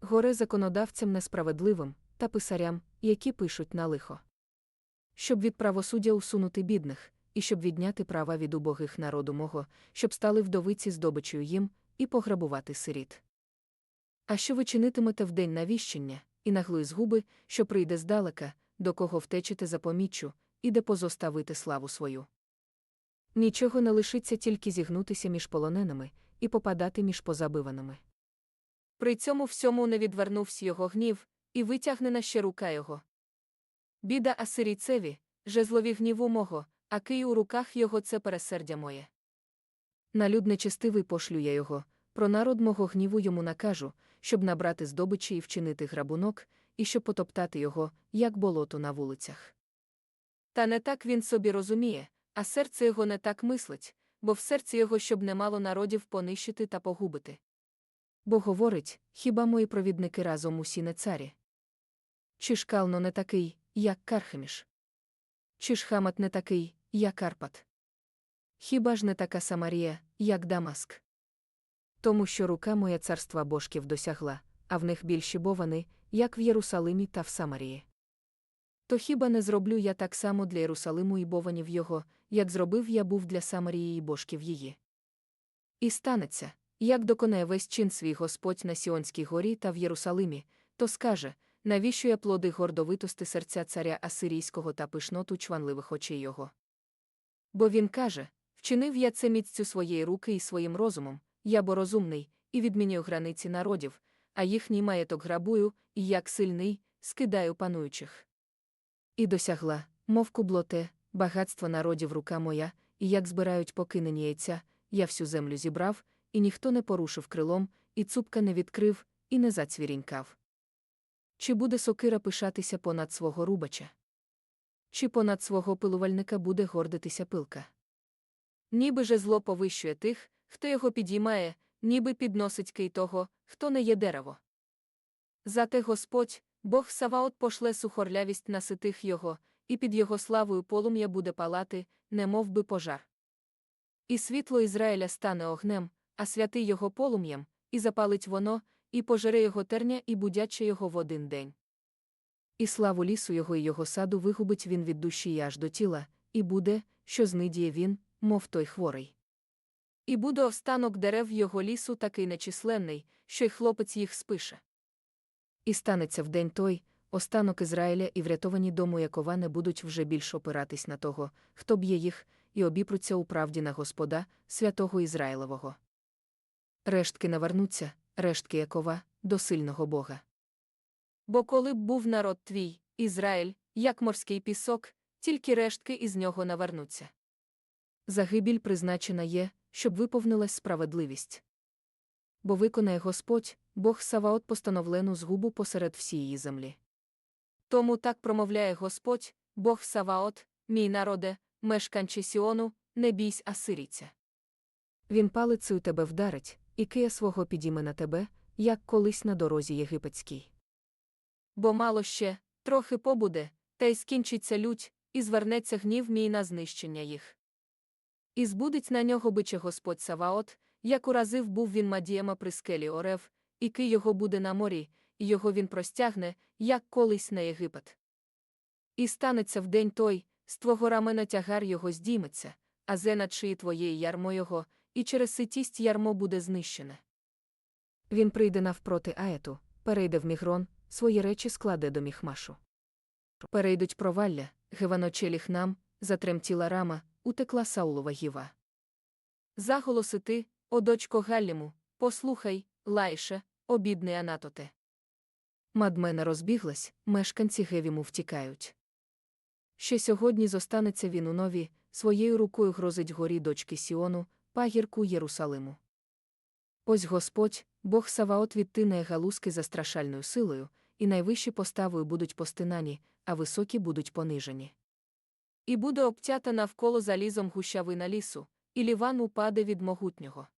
Горе законодавцям несправедливим та писарям, які пишуть на лихо. Щоб від правосуддя усунути бідних, і щоб відняти права від убогих народу мого, щоб стали вдовиці здобичою їм, і пограбувати сиріт. А що ви чинитимете в день навіщення, і наглої згуби, що прийде здалека, до кого втечете за поміччю, і де позоставити славу свою? Нічого не лишиться тільки зігнутися між полоненими і попадати між позабиваними. При цьому всьому не відвернувся його гнів, і витягнена ще рука його. Біда Асирійцеві, жезлові гніву мого, а кий у руках його це пересердя моє. На люд нечестивий пошлю я його, про народ мого гніву йому накажу, щоб набрати здобичі і вчинити грабунок, і щоб потоптати його, як болото на вулицях. Та не так він собі розуміє, а серце його не так мислить, бо в серці його щоб немало народів понищити та погубити. Бо говорить, хіба мої провідники разом усі не царі? Чи ж Кално не такий, як Кархеміш? Чи ж Хамат не такий, як Карпат? Хіба ж не така Самарія, як Дамаск? Тому що рука моя царства божків досягла, а в них більші бовани, як в Єрусалимі та в Самарії. То хіба не зроблю я так само для Єрусалиму і бованів його, як зробив я був для Самарії і божків її? І станеться, як доконає весь чин свій Господь на Сіонській горі та в Єрусалимі, то скаже, навіщо я плоди гордовитости серця царя Асирійського та пишноту чванливих очей його. Бо він каже вчинив я це міццю своєї руки і своїм розумом, я бо розумний, і відмінюю границі народів, а їхній маєток грабую, і як сильний, скидаю пануючих. І досягла, мов кублоте, багатство народів рука моя, і як збирають покинені яйця, я всю землю зібрав, і ніхто не порушив крилом, і цупка не відкрив, і не зацвірінькав. Чи буде сокира пишатися понад свого рубача? Чи понад свого пилувальника буде гордитися пилка? Ніби же зло повищує тих, хто його підіймає, ніби підносить кий того, хто не є дерево. Зате Господь, Бог Саваот пошле сухорлявість на ситих його, і під його славою полум'я буде палати, немов би пожар. І світло Ізраїля стане огнем, а святий його полум'ям, і запалить воно, і пожере його терня, і будяче його в один день. І славу лісу його і його саду вигубить він від душі і аж до тіла, і буде, що знидіє він, мов той хворий. І буде останок дерев його лісу такий нечисленний, що й хлопець їх спише. І станеться в день той, останок Ізраїля і врятовані дому Якова не будуть вже більш опиратись на того, хто б'є їх, і обіпруться у правді на Господа, святого Ізраїлового. Рештки навернуться, рештки Якова, до сильного Бога. Бо коли б був народ твій, Ізраїль, як морський пісок, тільки рештки із нього навернуться. Загибіль призначена є, щоб виповнилась справедливість. Бо виконає Господь, Бог Саваот постановлену згубу посеред всієї землі. Тому так промовляє Господь, Бог Саваот, мій народе, мешканче Сіону, не бійсь Асирійця. Він палицею тебе вдарить, і кия свого підійме на тебе, як колись на дорозі єгипетській. Бо мало ще, трохи побуде, та й скінчиться лють, і звернеться гнів мій на знищення їх. І збудить на нього биче Господь Саваот, як уразив був він Мадієма при скелі Орев, і ки його буде на морі, і його він простягне, як колись на Єгипет. І станеться в день той, з твого рамена тягар його здійметься, а зе над шиї твоєї ярмо його, і через ситість ярмо буде знищене. Він прийде навпроти Аету, перейде в мігрон, свої речі складе до міхмашу. Перейдуть провалля, геваночеліх нам, затремтіла рама, утекла Саулова гіва. Заголоси ти, о дочко Галліму, послухай, лайше, обідний Анатоте. Мадмена розбіглась, мешканці Гевіму втікають. Ще сьогодні зостанеться він у нові, своєю рукою грозить горі дочки Сіону, пагірку Єрусалиму. Ось Господь, Бог Саваот відтинає галузки застрашальною силою, і найвищі поставою будуть постинані, а високі будуть понижені. І буде обтята навколо залізом гущавина лісу, і ліван упаде від могутнього.